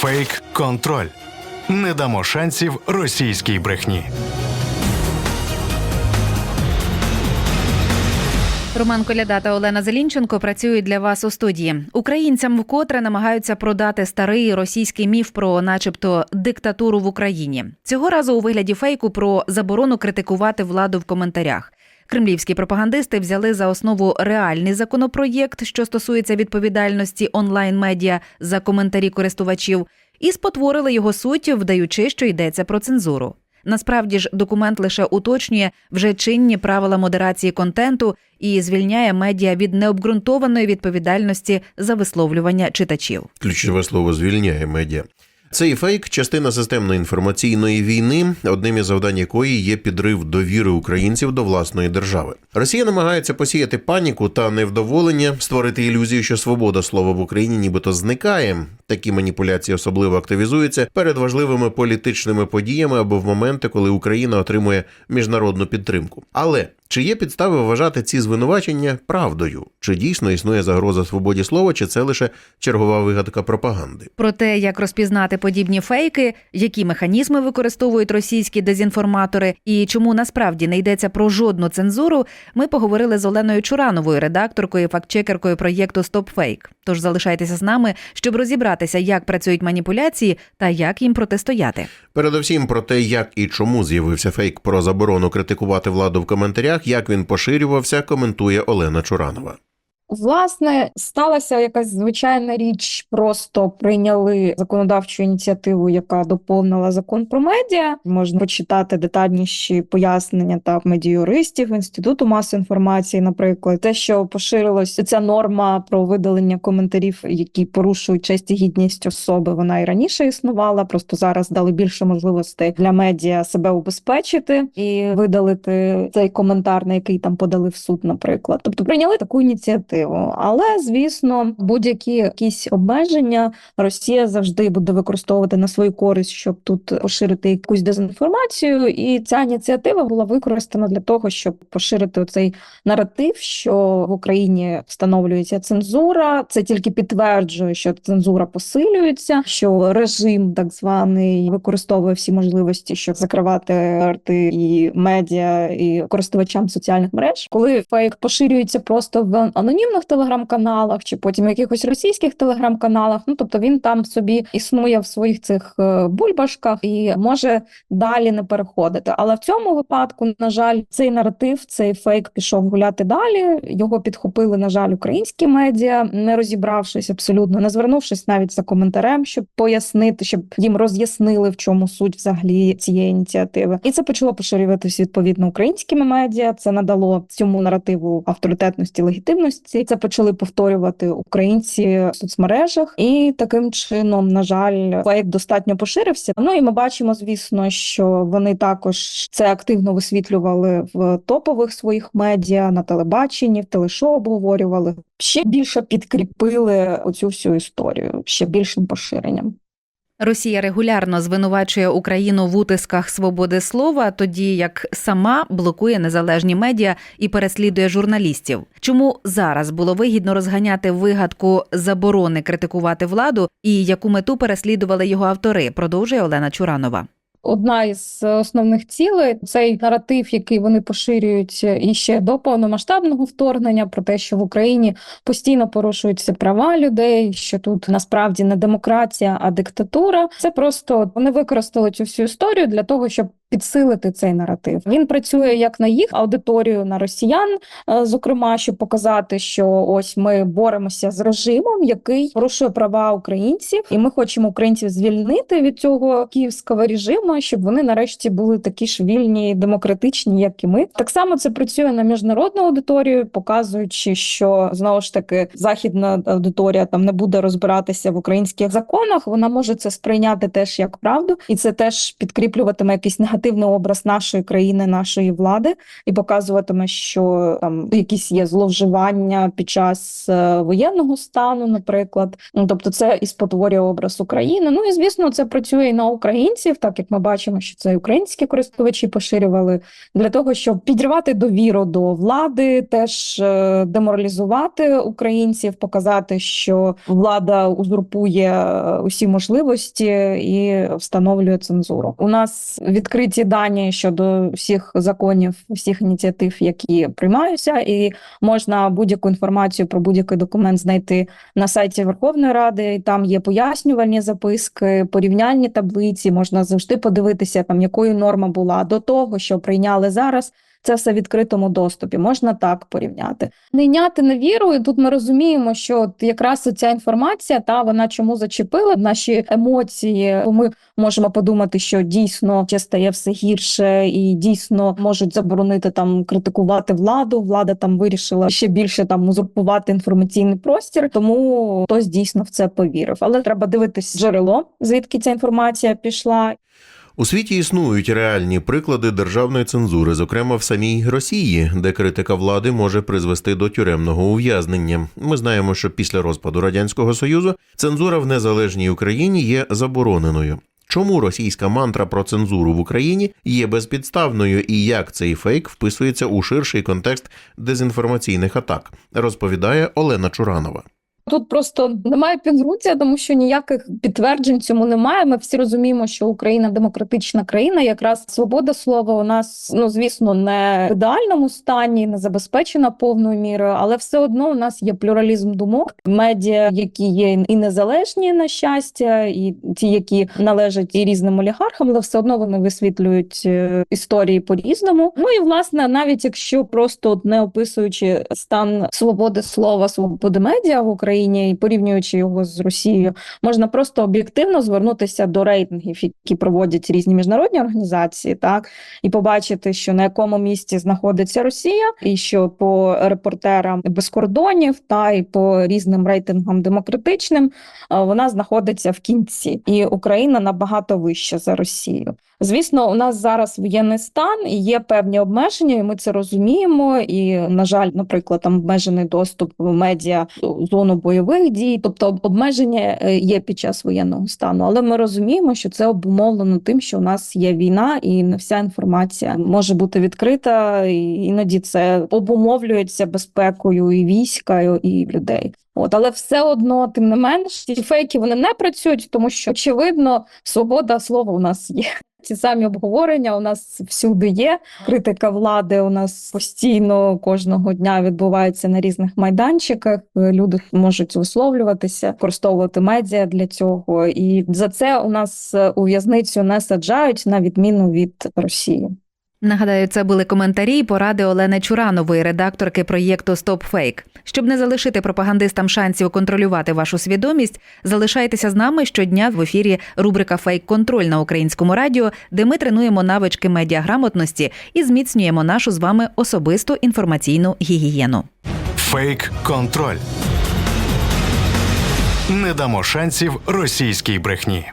Фейк контроль. Не дамо шансів російській брехні. Роман Коляда та Олена Зелінченко працюють для вас у студії. Українцям вкотре намагаються продати старий російський міф про, начебто, диктатуру в Україні. Цього разу у вигляді фейку про заборону критикувати владу в коментарях. Кремлівські пропагандисти взяли за основу реальний законопроєкт, що стосується відповідальності онлайн-медіа за коментарі користувачів, і спотворили його суть, вдаючи, що йдеться про цензуру. Насправді ж документ лише уточнює вже чинні правила модерації контенту і звільняє медіа від необґрунтованої відповідальності за висловлювання читачів. Ключове слово звільняє медіа. Цей фейк частина системної інформаційної війни, одним із завдань якої є підрив довіри українців до власної держави. Росія намагається посіяти паніку та невдоволення, створити ілюзію, що свобода слова в Україні нібито зникає. Такі маніпуляції особливо активізуються перед важливими політичними подіями або в моменти, коли Україна отримує міжнародну підтримку. Але чи є підстави вважати ці звинувачення правдою? Чи дійсно існує загроза свободі слова, чи це лише чергова вигадка пропаганди? Про те, як розпізнати подібні фейки, які механізми використовують російські дезінформатори, і чому насправді не йдеться про жодну цензуру, ми поговорили з Оленою Чурановою, редакторкою фактчекеркою проєкту StopFake. Тож залишайтеся з нами, щоб розібратися, як працюють маніпуляції та як їм протистояти. Передовсім про те, як і чому з'явився фейк про заборону критикувати владу в коментарях, як він поширювався, коментує Олена Чуранова. Власне, сталася якась звичайна річ, просто прийняли законодавчу ініціативу, яка доповнила закон про медіа. Можна почитати детальніші пояснення та медіюристів інституту масової інформації, наприклад, те, що поширилось ця норма про видалення коментарів, які порушують честь і гідність особи. Вона і раніше існувала. Просто зараз дали більше можливостей для медіа себе убезпечити і видалити цей коментар, на який там подали в суд, наприклад. Тобто прийняли таку ініціативу. Але звісно, будь-які якісь обмеження Росія завжди буде використовувати на свою користь, щоб тут поширити якусь дезінформацію. І ця ініціатива була використана для того, щоб поширити цей наратив, що в Україні встановлюється цензура. Це тільки підтверджує, що цензура посилюється, що режим так званий використовує всі можливості, щоб закривати арти і медіа і користувачам соціальних мереж. Коли фейк поширюється просто в анонімних телеграм-каналах чи потім якихось російських телеграм-каналах, ну тобто він там собі існує в своїх цих е, бульбашках і може далі не переходити. Але в цьому випадку, на жаль, цей наратив, цей фейк пішов гуляти далі. Його підхопили, на жаль, українські медіа, не розібравшись абсолютно, не звернувшись навіть за коментарем, щоб пояснити, щоб їм роз'яснили, в чому суть взагалі цієї ініціативи. І це почало поширюватися відповідно українськими медіа. Це надало цьому наративу авторитетності, легітимності. Це почали повторювати українці в соцмережах, і таким чином, на жаль, фейк достатньо поширився. Ну і ми бачимо, звісно, що вони також це активно висвітлювали в топових своїх медіа на телебаченні, в телешоу обговорювали. Ще більше підкріпили оцю всю історію ще більшим поширенням. Росія регулярно звинувачує Україну в утисках свободи слова, тоді як сама блокує незалежні медіа і переслідує журналістів. Чому зараз було вигідно розганяти вигадку заборони критикувати владу і яку мету переслідували його автори? Продовжує Олена Чуранова. Одна із основних цілей цей наратив, який вони поширюють іще до повномасштабного вторгнення, про те, що в Україні постійно порушуються права людей, що тут насправді не демократія, а диктатура. Це просто вони використали цю всю історію для того, щоб підсилити цей наратив. Він працює як на їх аудиторію, на росіян, е, зокрема, щоб показати, що ось ми боремося з режимом, який порушує права українців, і ми хочемо українців звільнити від цього київського режиму, щоб вони нарешті були такі ж вільні, демократичні, як і ми. Так само це працює на міжнародну аудиторію, показуючи, що знову ж таки західна аудиторія там не буде розбиратися в українських законах. Вона може це сприйняти теж як правду, і це теж підкріплюватиме якийсь негатив негативний образ нашої країни, нашої влади, і показуватиме, що там якісь є зловживання під час е, воєнного стану, наприклад. Ну тобто, це і спотворює образ України. Ну і звісно, це працює і на українців, так як ми бачимо, що це українські користувачі поширювали для того, щоб підривати довіру до влади, теж е, деморалізувати українців, показати, що влада узурпує е, усі можливості і встановлює цензуру. У нас відкриті дані щодо всіх законів, всіх ініціатив, які приймаються, і можна будь-яку інформацію про будь-який документ знайти на сайті Верховної Ради. І там є пояснювальні записки, порівняльні таблиці. Можна завжди подивитися, там якою норма була до того, що прийняли зараз. Це все в відкритому доступі, можна так порівняти. Не йняти на тут ми розуміємо, що якраз ця інформація, та вона чому зачепила наші емоції. Ми можемо подумати, що дійсно ще стає все гірше, і дійсно можуть заборонити там критикувати владу. Влада там вирішила ще більше там узурпувати інформаційний простір, тому хтось дійсно в це повірив. Але треба дивитись джерело, звідки ця інформація пішла, У світі існують реальні приклади державної цензури, зокрема в самій Росії, де критика влади може призвести до тюремного ув'язнення. Ми знаємо, що після розпаду радянського союзу цензура в незалежній Україні є забороненою. Чому російська мантра про цензуру в Україні є безпідставною і як цей фейк вписується у ширший контекст дезінформаційних атак, розповідає Олена Чуранова. Тут просто немає підґрунтя, тому що ніяких підтверджень цьому немає. Ми всі розуміємо, що Україна демократична країна. Якраз свобода слова у нас, ну звісно, не в ідеальному стані, не забезпечена повною мірою, але все одно у нас є плюралізм думок, медіа, які є і незалежні на щастя, і ті, які належать і різним олігархам, але все одно вони висвітлюють е, історії по-різному. Ну і власне, навіть якщо просто не описуючи стан свободи слова, свободи медіа в Україні і порівнюючи його з Росією, можна просто об'єктивно звернутися до рейтингів, які проводять різні міжнародні організації, так і побачити, що на якому місці знаходиться Росія, і що по репортерам без кордонів та і по різним рейтингам демократичним вона знаходиться в кінці, і Україна набагато вища за Росію. Звісно, у нас зараз воєнний стан і є певні обмеження, і ми це розуміємо. І, на жаль, наприклад, там обмежений доступ в медіа в зону бойових дій, тобто обмеження е, є під час воєнного стану. Але ми розуміємо, що це обумовлено тим, що у нас є війна, і не вся інформація може бути відкрита. І іноді це обумовлюється безпекою і війська, і людей. От, але все одно, тим не менш, ці фейки вони не працюють, тому що очевидно, свобода слова у нас є. Ці самі обговорення у нас всюди є. Критика влади у нас постійно кожного дня відбувається на різних майданчиках. Люди можуть висловлюватися, використовувати медіа для цього. І за це у нас е, у в'язницю не саджають на відміну від Росії. Нагадаю, це були коментарі і поради Олени Чуранової, редакторки проєкту Fake. Щоб не залишити пропагандистам шансів контролювати вашу свідомість, залишайтеся з нами щодня в ефірі рубрика Фейк Контроль на українському радіо, де ми тренуємо навички медіаграмотності і зміцнюємо нашу з вами особисту інформаційну гігієну. Фейк контроль. Не дамо шансів російській брехні.